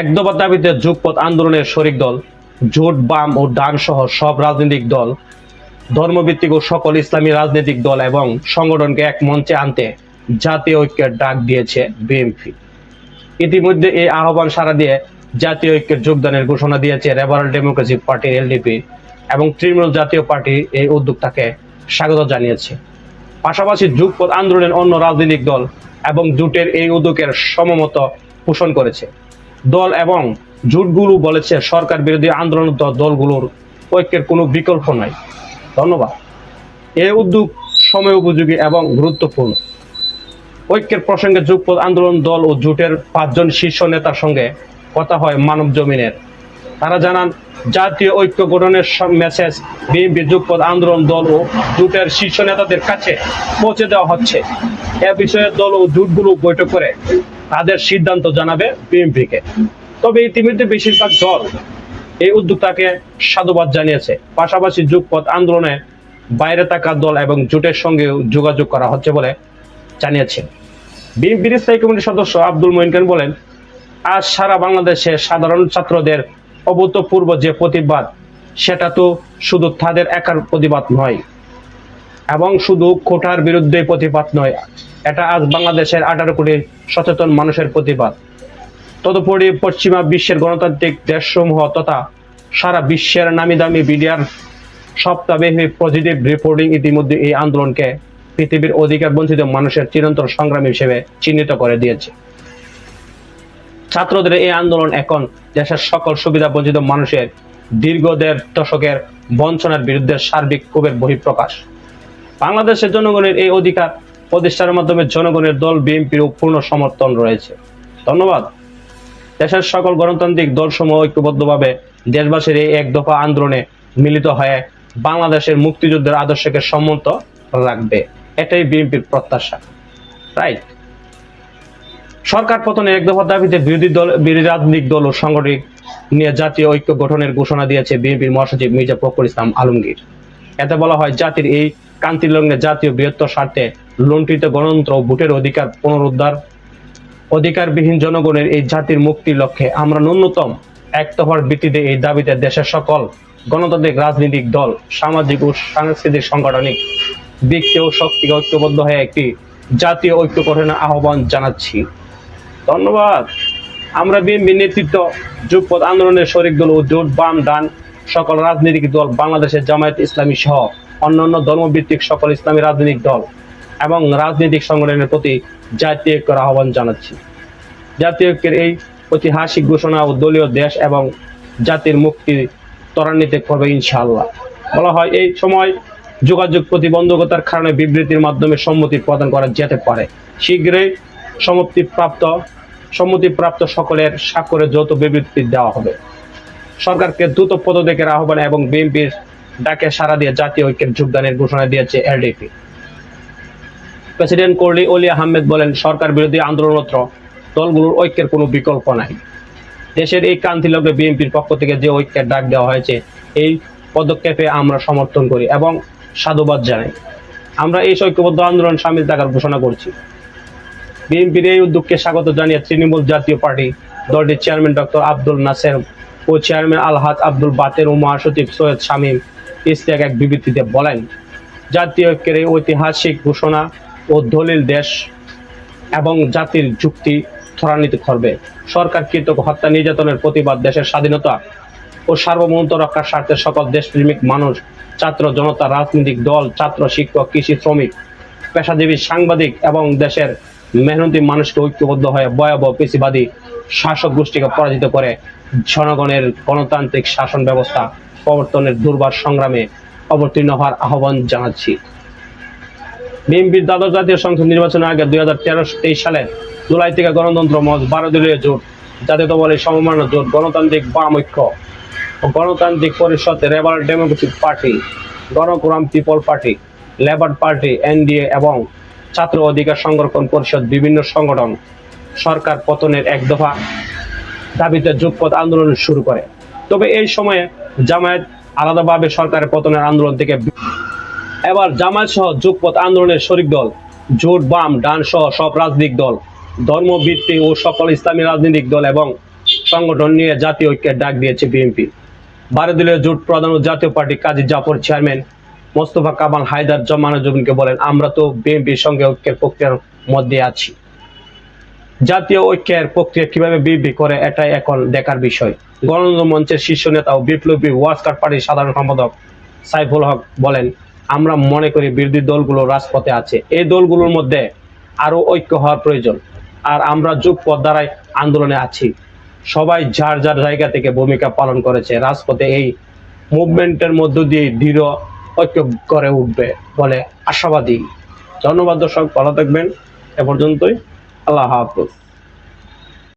এক দফা দাবিতে যুগপথ আন্দোলনের শরিক দল, জোট, বাম ও ডান সহ সব রাজনৈতিক দল, ধর্মভিত্তিক ও সকল ইসলামী রাজনৈতিক দল এবং সংগঠনকে এক মঞ্চে আনতে জাতীয় ঐক্যের ডাক দিয়েছে বিএনপি। ইতিমধ্যে এই আহ্বান সারা দিয়ে জাতীয় ঐক্যের যোগদানের ঘোষণা দিয়েছে রেবারেল ডেমোক্রেসি পার্টি এলডিপি এবং তৃণমূল জাতীয় পার্টি এই উদ্যোগটাকে স্বাগত জানিয়েছে। পাশাপাশি যুগপথ আন্দোলনের অন্য রাজনৈতিক দল এবং জোটের এই উদ্যোগের সমমত পোষণ করেছে। দল এবং জোটগুলো বলেছে সরকার বিরোধী আন্দোলনরত দলগুলোর ঐক্যের কোনো বিকল্প নাই। ধন্যবাদ। এই উদ্যোগ সময় উপযোগী এবং গুরুত্বপূর্ণ। ঐক্যের প্রসঙ্গে যুগপথ আন্দোলন দল ও জোটের পাঁচজন শীর্ষ নেতার সঙ্গে কথা হয় মানব জমিনের। তারা জানান, জাতীয় ঐক্য গঠনের মেসেজ বিএনপি যুগপথ আন্দোলন দল ও জোটের শীর্ষ নেতাদের কাছে পৌঁছে দেওয়া হচ্ছে। এ বিষয়ে দল ও জোটগুলো বৈঠক করে তাদের সিদ্ধান্ত জানাবে বিএনপিকে। তবে ইতিমধ্যে বেশিরভাগ দল এই উদ্যোগটাকে সাধুবাদ জানিয়েছে। পাশাপাশি যুগপথ আন্দোলনে বাইরে থাকা দল এবং জোটের সঙ্গে যোগাযোগ করা হচ্ছে বলে জানিয়েছেন বিএনপির স্থায়ী কমিটির সদস্য আব্দুল মঈন খান বলেন, আজ সারা বাংলাদেশে সাধারণ ছাত্রদের অভূতপূর্ব যে প্রতিবাদ, সেটা তো শুধু তাদের একার প্রতিবাদ নয়, এবং শুধু কোটার বিরুদ্ধে প্রতিবাদ নয় এটা আজ বাংলাদেশের আঠারো কোটি সচেতন মানুষের প্রতিবাদ। তদুপরি পশ্চিমা বিশ্বের গণতান্ত্রিক দেশসমূহ তথা সারা বিশ্বের নামি দামি মিডিয়ার সপ্তাহব্যাপী পজিটিভ রিপোর্টিং ইতিমধ্যে এই আন্দোলনকে পৃথিবীর অধিকার বঞ্চিত মানুষের চিরন্তন সংগ্রাম হিসেবে চিহ্নিত করে দিয়েছে। ছাত্রদের এই আন্দোলন এখন দেশের সকল সুবিধা বঞ্চিত মানুষের দীর্ঘ দেড় দশকের বঞ্চনার বিরুদ্ধে সার্বিক ক্ষোভের বহিঃপ্রকাশ। বাংলাদেশের জনগণের এই অধিকার প্রতিষ্ঠানের মাধ্যমে জনগণের দল, বিএনপির পূর্ণ সমর্থন রয়েছে। ধন্যবাদ। দেশের সকল গণতান্ত্রিক দলসমূহ ঐক্যবদ্ধভাবে দেশবাসীর এই এক দফা আন্দোলনে মিলিত হয়ে বাংলাদেশের মুক্তিযুদ্ধের আদর্শকে সম্মত রাখবে। এটাই বিএনপির প্রত্যাশা। রাইট। সরকার পতনে এক দফা দাবিতে বিরোধী দল রাজনৈতিক দল ও সংগঠন নিয়ে জাতীয় ঐক্য গঠনের ঘোষণা দিয়েছে বিএনপির মহাসচিব মির্জা ফখরুল ইসলাম আলমগীর। এতে বলা হয়, জাতির এই কান্তিলগ্নে জাতীয় বৃহত্তর স্বার্থে লুণ্ঠিত গণতন্ত্র ভোটের অধিকার পুনরুদ্ধার। অধিকারবিহীন জনগণের এই জাতির মুক্তির লক্ষ্যে আমরা ন্যূনতম এক দফার ভিত্তিতে এই দাবিতে দেশের সকল গণতান্ত্রিক রাজনৈতিক দল, সামাজিক ও সাংস্কৃতিক সাংগঠনিক ব্যক্তি ও শক্তিকে ঐক্যবদ্ধ হয়ে একটি জাতীয় ঐক্য গঠনের আহ্বান জানাচ্ছি। ধন্যবাদ। আমরা বিএনপি নেতৃত্ব যুগপথ আন্দোলনের শরিক দল ও জোট বাম ডান সকল রাজনৈতিক দল বাংলাদেশের জামায়াত ইসলামী সহ অন্যান্য ধর্মভিত্তিক সকল ইসলামী রাজনৈতিক দল এবং রাজনৈতিক সংগঠনের প্রতি জাতীয় ঐক্যের আহ্বান জানাচ্ছি। জাতীয় ঐক্যের এই ঐতিহাসিক ঘোষণা ও দলীয় দেশ এবং জাতির মুক্তি ত্বরান্বিত করবে ইনশাআল্লাহ। বলা হয়, এই সময় যোগাযোগ প্রতিবন্ধকতার কারণে বিবৃতির মাধ্যমে সম্মতি প্রদান করা যেতে পারে। শীঘ্রই সমাপ্তিপ্রাপ্ত সম্মতিপ্রাপ্ত সকলের স্বাক্ষরে যৌথ বিবৃতি দেওয়া হবে। সরকারকে দ্রুত পদত্যাগের আহ্বান এবং বিএনপির ডাকে সারা দিয়ে জাতীয় ঐক্যের যোগদানের ঘোষণা দিয়েছে এলডিপি। প্রেসিডেন্ট কোর্লি অলি আহমেদ বলেন, সরকার বিরোধী আন্দোলনরত দলগুলোর ঐক্যের কোনো বিকল্প নাই। দেশের এই ক্রান্তিলগ্নে বিএনপির পক্ষ থেকে যে ঐক্যের ডাক দেওয়া হয়েছে, এই পদক্ষেপে আমরা সমর্থন করি এবং সাধুবাদ জানাই। আমরা এই ঐক্যবদ্ধ আন্দোলন সামিল থাকার ঘোষণা করছি। বিএনপির এই উদ্যোগকে স্বাগত জানিয়ে তৃণমূল জাতীয় পার্টি দলটির চেয়ারম্যান ডক্টর আব্দুল নাসের ও চেয়ারম্যান আলহাজ আব্দুল বাতের ও মহাসচিব সৈয়দ শামীম ইস্তিয়াক এক বিবৃতিতে বলেন, জাতীয় ঐক্যের ঐতিহাসিক ঘোষণা ও দলিল দেশ এবং জাতির যুক্তি ত্বরান্বিত করবে। সরকার কৃতক হত্যা নির্যাতনের প্রতিবাদ দেশের স্বাধীনতা ও সার্বভৌমত্ব রক্ষার স্বার্থে সকল দেশপ্রেমিক মানুষ, ছাত্র জনতা, রাজনৈতিক দল, ছাত্র শিক্ষক, কৃষি শ্রমিক, পেশাজীবী, সাংবাদিক এবং দেশের মেহনতি মানুষকে ঐক্যবদ্ধ হয়ে ভয়াবহ পেশিবাদী শাসক গোষ্ঠীকে পরাজিত করে জনগণের গণতান্ত্রিক শাসন ব্যবস্থা প্রবর্তনের দুর্বার সংগ্রামে অবতীর্ণ হওয়ার আহ্বান জানাচ্ছি। বিএনপির দ্বাদশ জাতীয় সংসদ নির্বাচনের আগে দুই হাজার তেরো তেইশ সালে জুলাই থেকে গণতন্ত্র মঞ্চ বারো দলীয় জোট, জাতীয় দলের সমমান্য জোট, গণতান্ত্রিক বাম ঐক্য ও গণতান্ত্রিক পরিষদ, liberal democratic party গণক্রাম people party, labour party, NDA এবং ছাত্র অধিকার সংরক্ষণ পরিষদ বিভিন্ন সংগঠন সরকার পতনের এক দফা দাবিতে যুগপথ আন্দোলন শুরু করে। তবে এই সময়ে জামায়াত আলাদাভাবে সরকারের পতনের আন্দোলন থেকে এবার জামায়াত সহ যুগপথ আন্দোলনের শরিক দল, জোট, বাম ডান সহ সব রাজনৈতিক দল, ধর্মভিত্তিক ও সকল ইসলামী রাজনৈতিক দল এবং সংগঠন নিয়ে জাতীয় ঐক্যের ডাক দিয়েছে বিএনপি। বারোদলীয় জোট প্রধান ও জাতীয় পার্টি কাজী জাফর চেয়ারম্যান মোস্তফা কামাল হায়দার জমানুজুবিনকে বলেন, আমরা তো বিএনপির সঙ্গে ঐক্যের প্রক্রিয়ার মধ্যে আছি। জাতীয় ঐক্যের প্রক্রিয়া কীভাবে বিএনপি করে, এটাই এখন দেখার বিষয়। গণতন্ত্র মঞ্চের শীর্ষ নেতা ও বিপ্লবী ওয়ার্কার পার্টির সাধারণ সম্পাদক সাইফুল হক বলেন, আমরা মনে করি বিরোধী দলগুলো রাজপথে আছে। এই দলগুলোর মধ্যে আরও ঐক্য হওয়ার প্রয়োজন। আর আমরা যুগপথ দ্বারাই আন্দোলনে আছি। সবাই যার যার জায়গা থেকে ভূমিকা পালন করেছে। রাজপথে এই মুভমেন্টের মধ্য দিয়ে দৃঢ় ঐক্য করে উঠবে বলে আশাবাদী। ধন্যবাদ দর্শক, ভালো থাকবেন। এ পর্যন্তই। আল্লাহ হাফিজ।